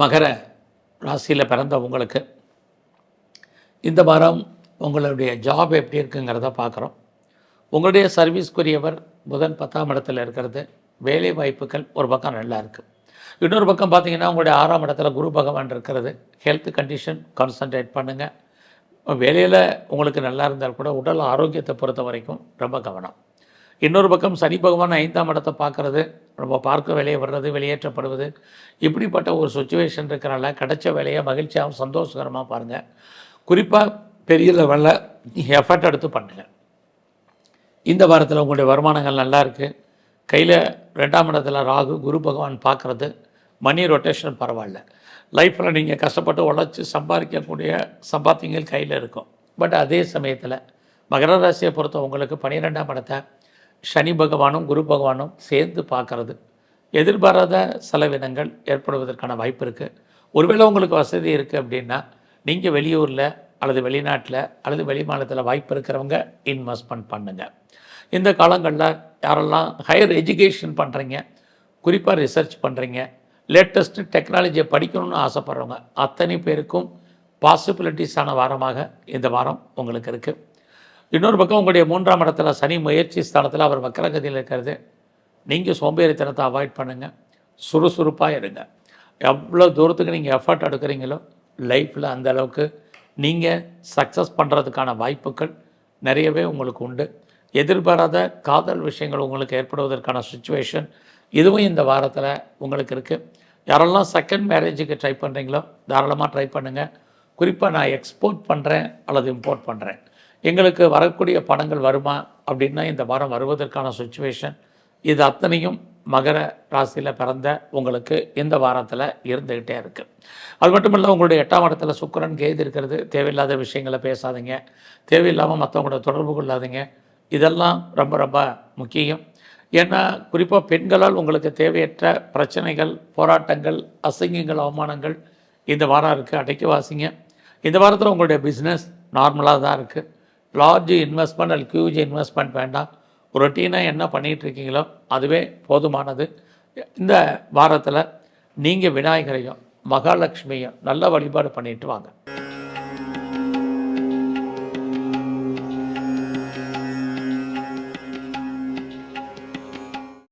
மகர ராசியில் பிறந்த உங்களுக்கு இந்த வாரம் உங்களுடைய ஜாப் எப்படி இருக்குங்கிறத பார்க்குறோம். உங்களுடைய சர்வீஸ்க்குரியவர் புதன் பத்தாம் இடத்துல இருக்கிறது. வேலை வாய்ப்புகள் ஒரு பக்கம் நல்லா இருக்குது இன்னொரு பக்கம் பார்த்தீங்கன்னா உங்களுடைய ஆறாம் இடத்துல குரு பகவான் இருக்கிறது. ஹெல்த் கண்டிஷன் கான்சன்ட்ரேட் பண்ணுங்கள் வேலையில் உங்களுக்கு நல்லா இருந்தால் கூட உடல் ஆரோக்கியத்தை பொறுத்த வரைக்கும் ரொம்ப கவனம். இன்னொரு பக்கம் சனி பகவான் ஐந்தாம் இடத்தை பார்க்குறது. நம்ம பார்க்க வேலையை வர்றது வெளியேற்றப்படுவது. இப்படிப்பட்ட ஒரு சுச்சுவேஷன் இருக்கிறனால கிடைச்ச வேலையை மகிழ்ச்சியாகவும் சந்தோஷகரமாக பாருங்கள் குறிப்பாக பெரிய லெவலில் எஃபர்ட் எடுத்து பண்ணுங்கள் இந்த வாரத்தில் உங்களுடைய வருமானங்கள் நல்லா இருக்குது கையில் ரெண்டாம் இடத்துல ராகு குரு பகவான் பார்க்குறது மணி ரொட்டேஷன் பரவாயில்ல. லைஃப்பில் நீங்கள் கஷ்டப்பட்டு உழைச்சி சம்பாதிக்கக்கூடிய சம்பாத்தியங்கள் கையில் இருக்கும். பட் அதே சமயத்தில் மகர ராசியை பொறுத்த உங்களுக்கு பன்னிரெண்டாம் இடத்தை சனி பகவானும் குரு பகவானும் சேர்ந்து பார்க்கறது. எதிர்பாராத செலவினங்கள் ஏற்படுவதற்கான வாய்ப்பு இருக்குது ஒருவேளை உங்களுக்கு வசதி இருக்குது அப்படின்னா நீங்கள் வெளியூரில் அல்லது வெளிநாட்டில் அல்லது வெளி மாநிலத்தில் வாய்ப்பு இருக்கிறவங்க இன்வெஸ்ட்மெண்ட் பண்ணுங்கள் இந்த காலங்களில் யாரெல்லாம் ஹையர் எஜுகேஷன் பண்ணுறீங்க குறிப்பாக ரிசர்ச் பண்ணுறீங்க லேட்டஸ்ட்டு டெக்னாலஜியை படிக்கணும்னு ஆசைப்பட்றவங்க அத்தனை பேருக்கும் பாசிபிலிட்டிஸான வாரமாக இந்த வாரம் உங்களுக்கு இருக்குது இன்னொரு பக்கம் உங்களுடைய மூன்றாம் இடத்துல சனி முயற்சி ஸ்தானத்தில் அவர் வக்கரகதியில் இருக்கிறது. நீங்கள் சோம்பேறித்தனத்தை அவாய்ட் பண்ணுங்கள் சுறுசுறுப்பாக இருங்க. எவ்வளோ தூரத்துக்கு நீங்கள் எஃபர்ட் எடுக்கிறீங்களோ லைஃப்பில் அந்த அளவுக்கு நீங்கள் சக்ஸஸ் பண்ணுறதுக்கான வாய்ப்புகள் நிறையவே உங்களுக்கு உண்டு. எதிர்பாராத காதல் விஷயங்கள் உங்களுக்கு ஏற்படுவதற்கான சுச்சுவேஷன் இதுவும் இந்த வாரத்தில் உங்களுக்கு இருக்குது யாரெல்லாம் செகண்ட் மேரேஜுக்கு ட்ரை பண்ணுறீங்களோ தாராளமாக ட்ரை பண்ணுங்கள் குறிப்பாக நான் எக்ஸ்போர்ட் பண்ணுறேன் அல்லது இம்போர்ட் பண்ணுறேன் எங்களுக்கு வரக்கூடிய பணங்கள் வருமா அப்படின்னா இந்த வாரம் வருவதற்கான சுச்சுவேஷன் இது அத்தனையும் மகர ராசியில் பிறந்த உங்களுக்கு இந்த வாரத்தில் இருந்துக்கிட்டே இருக்குது அது மட்டும் இல்லை உங்களுடைய எட்டாம் இடத்துல சுக்கரன் கேது இருக்கிறது. தேவையில்லாத விஷயங்களை பேசாதீங்க. தேவையில்லாமல் மற்றவங்களோட தொடர்பு கொள்ளாதீங்க. இதெல்லாம் ரொம்ப ரொம்ப முக்கியம். ஏன்னா குறிப்பாக பெண்களால் உங்களுக்கு தேவையற்ற பிரச்சனைகள் போராட்டங்கள் அசிங்கங்கள் அவமானங்கள் இந்த வாரம் இருக்குது அடக்கி வாசிங்க. இந்த வாரத்தில் உங்களுடைய பிஸ்னஸ் நார்மலாக தான் இருக்குது லார்ஜ் இன்வெஸ்ட்மெண்ட் அல்லது ஹியூஜ் இன்வெஸ்ட்மெண்ட் வேண்டாம். ரொட்டீனாக என்ன பண்ணிகிட்ருக்கீங்களோ அதுவே போதுமானது. இந்த வாரத்தில் நீங்கள் விநாயகரையும் மகாலட்சுமியும் நல்ல வழிபாடு பண்ணிட்டு வாங்க.